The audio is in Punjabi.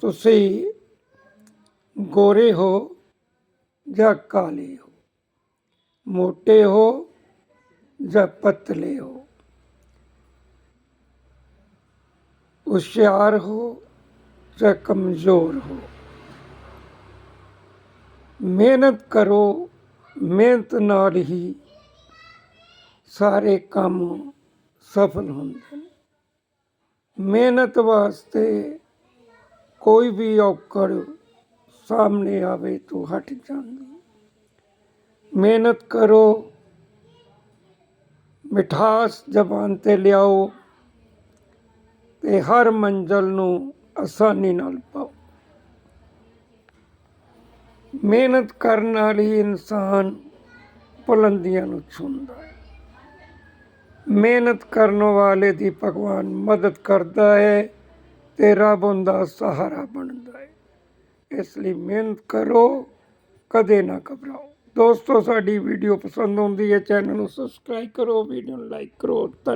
ਤੁਸੀਂ ਗੋਰੇ ਹੋ ਜਾਂ ਕਾਲੇ ਹੋ? ਮੋਟੇ ਹੋ ਜਾਂ ਪਤਲੇ ਹੋ? ਹੁਸ਼ਿਆਰ ਹੋ ਜਾਂ ਕਮਜ਼ੋਰ ਹੋ? ਮਿਹਨਤ ਕਰੋ, ਮਿਹਨਤ ਨਾਲ ਹੀ ਸਾਰੇ ਕੰਮ ਸਫਲ ਹੁੰਦੇ ਨੇ। ਮਿਹਨਤ ਵਾਸਤੇ ਕੋਈ ਵੀ ਔਕੜ ਸਾਹਮਣੇ ਆਵੇ ਤਾਂ ਹਟ ਜਾਂਦੀ। ਮਿਹਨਤ ਕਰੋ, ਮਿਠਾਸ ਜ਼ਬਾਨ ਤੇ ਲਿਆਓ ਤੇ ਹਰ ਮੰਜ਼ਲ ਨੂੰ ਆਸਾਨੀ ਨਾਲ ਪਾਓ। ਮਿਹਨਤ ਕਰਨ ਨਾਲ ਹੀ ਇਨਸਾਨ ਬੁਲੰਦੀਆਂ ਨੂੰ ਛੂੰਹਦਾ ਹੈ। ਮਿਹਨਤ ਕਰਨ ਵਾਲੇ ਦੀ ਭਗਵਾਨ ਮਦਦ ਕਰਦਾ ਹੈ। ਤੇ ਰੱਬ ਦਾ ਸਹਾਰਾ ਬਣਦਾ ਹੈ ਇਸ ਲਈ ਮਿਹਨਤ ਕਰੋ, ਕਦੇ ਨਾ ਘਬਰਾਓ। ਦੋਸਤੋ, ਸਾਡੀ ਵੀਡੀਓ ਪਸੰਦ ਆਉਂਦੀ ਹੈ, ਚੈਨਲ ਨੂੰ ਸਬਸਕ੍ਰਾਈਬ ਕਰੋ, ਵੀਡੀਓ ਨੂੰ ਲਾਈਕ ਕਰੋ